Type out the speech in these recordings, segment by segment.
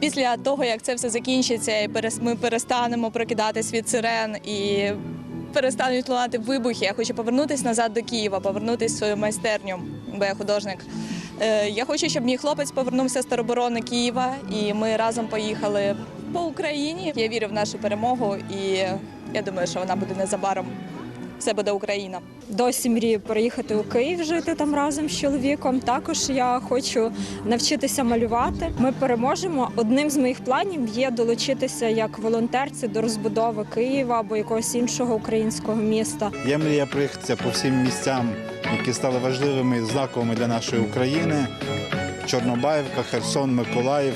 Після того, як це все закінчиться, і ми перестанемо прокидатись від сирен і перестануть лунати вибухи, я хочу повернутися назад до Києва, повернутися в свою майстерню, бо я художник. Е, Я хочу, щоб мій хлопець повернувся з тероборони Києва, і ми разом поїхали по Україні. Я вірю в нашу перемогу, і я думаю, що вона буде незабаром. Все буде Україна. Досі мрію переїхати у Київ, жити там разом з чоловіком. Також я хочу навчитися малювати. Ми переможемо. Одним з моїх планів є долучитися як волонтерці до розбудови Києва або якогось іншого українського міста. Є мрія проїхатися по всім місцям, які стали важливими і знаковими для нашої України. Чорнобаївка, Херсон, Миколаїв.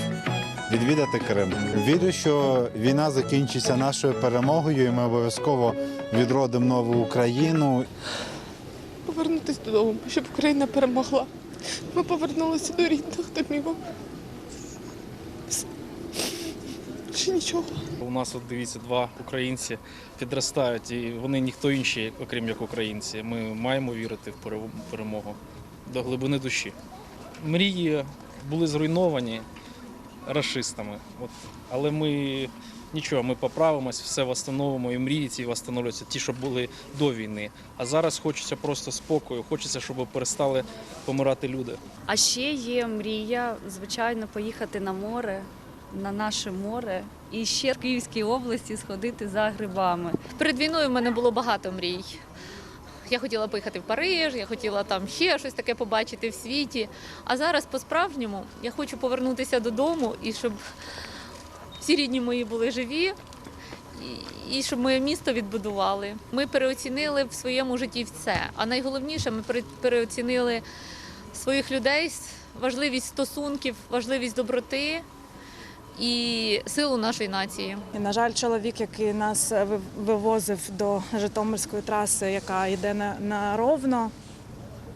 Відвідати Крим. Вірю, що війна закінчиться нашою перемогою, і ми обов'язково відродимо нову Україну. повернутися додому, щоб Україна перемогла. Ми повернулися до рідних домівок. Ще нічого. У нас от дивіться два українці підростають, і вони ніхто інший, окрім як українці. Ми маємо вірити в перемогу до глибини душі. Мрії були зруйновані расистами, от. але ми нічого, ми поправимось, все встановимо, і мрії ці встановлюються, ті, що були до війни. А зараз хочеться просто спокою, хочеться, щоб перестали помирати люди. А ще є мрія, звичайно, поїхати на море, на наше море, і ще в Київській області сходити за грибами. Перед війною в мене було багато мрій. Я хотіла поїхати в Париж, я хотіла там ще щось таке побачити в світі. А зараз по-справжньому я хочу повернутися додому і щоб всі рідні мої були живі. І- щоб моє місто відбудували. Ми переоцінили в своєму житті все. А найголовніше, ми пере- переоцінили своїх людей, важливість стосунків, важливість доброти і силу нашої нації. І, на жаль, чоловік, який нас вивозив до Житомирської траси, яка йде на, на ровно,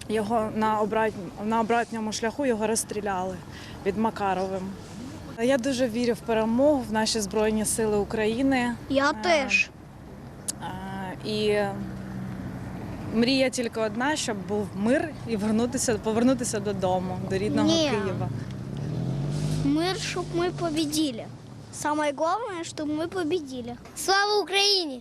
його на, обрат... на обратньому шляху його розстріляли під Макаровим. Я дуже вірю в перемогу в наші Збройні Сили України. Я Е, теж. Е, І мрія тільки одна, щоб був мир і вернутися, повернутися додому, до рідного Ні. Києва. Мир, щоб ми победили. Самое главное, щоб ми победили. Слава Украине!